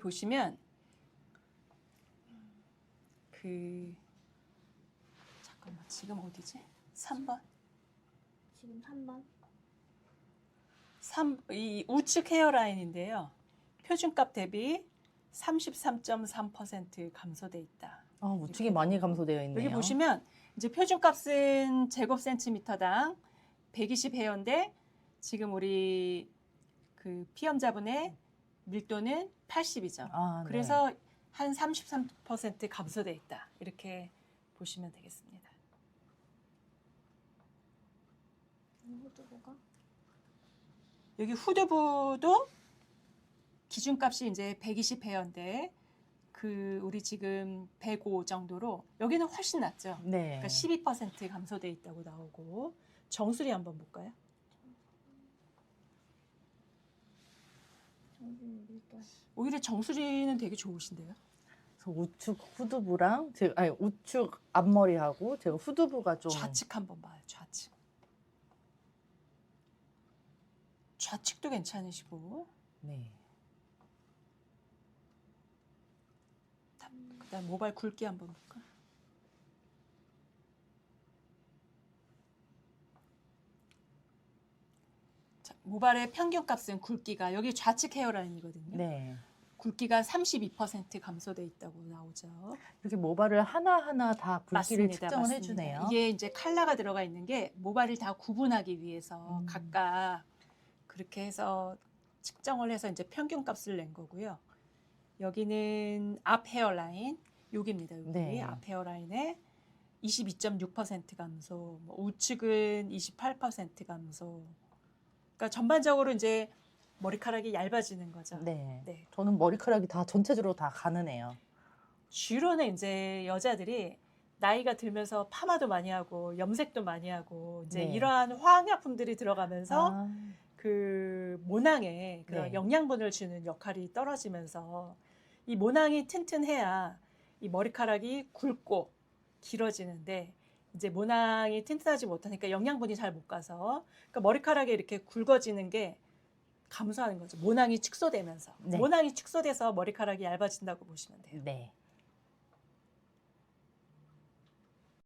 보시면 그 잠깐만 지금 어디지? 3번. 지금 3번. 3, 이 우측 헤어라인인데요. 표준값 대비 33.3% 감소돼 있다. 아, 우측이 많이 감소되어 있네요. 여기 보시면 이제 표준값은 제곱 센티미터당 120 헤어인데 지금 우리 그 피험자분의 밀도는 80이죠. 아, 네. 그래서 한 33% 감소돼 있다. 이렇게 보시면 되겠습니다. 후두부가 여기 후두부도 기준값이 이제 120 헤어인데 그 우리 지금 105 정도로 여기는 훨씬 낮죠. 네. 그러니까 12% 감소돼 있다고 나오고 정수리 한번 볼까요? 정신 밀도. 오히려 정수리는 되게 좋으신데요. 그래서 우측 후두부랑 제 아니 우측 앞머리하고 제가 후두부가 좀 좌측 한번 봐요. 좌측. 좌측도 괜찮으시고 네. 그다음 모발 굵기 한번 볼까? 모발의 평균 값은 굵기가 여기 좌측 헤어라인이거든요. 네. 굵기가 32% 감소돼 있다고 나오죠. 이렇게 모발을 하나하나 다 굵기를 측정을 맞습니다. 해주네요. 이게 이제 칼라가 들어가 있는 게 모발을 다 구분하기 위해서 음. 각각 그렇게 해서 측정을 해서 이제 평균 값을 낸 거고요. 여기는 앞 헤어라인 여기입니다. 여기 네. 앞 헤어라인에 22.6% 감소, 뭐 우측은 28% 감소. 그러니까 전반적으로 이제 머리카락이 얇아지는 거죠. 네. 네. 저는 머리카락이 다 전체적으로 다 가느네요. 주로는 이제 여자들이 나이가 들면서 파마도 많이 하고 염색도 많이 하고 이제 네. 이러한 화학약품들이 들어가면서 아, 그 모낭에 그런 네. 영양분을 주는 역할이 떨어지면서 이 모낭이 튼튼해야 이 머리카락이 굵고 길어지는데 이제 모낭이 튼튼하지 못하니까 영양분이 잘 못 가서 그러니까 머리카락이 이렇게 굵어지는 게 감소하는 거죠. 모낭이 축소되면서 네. 모낭이 축소돼서 머리카락이 얇아진다고 보시면 돼요. 네.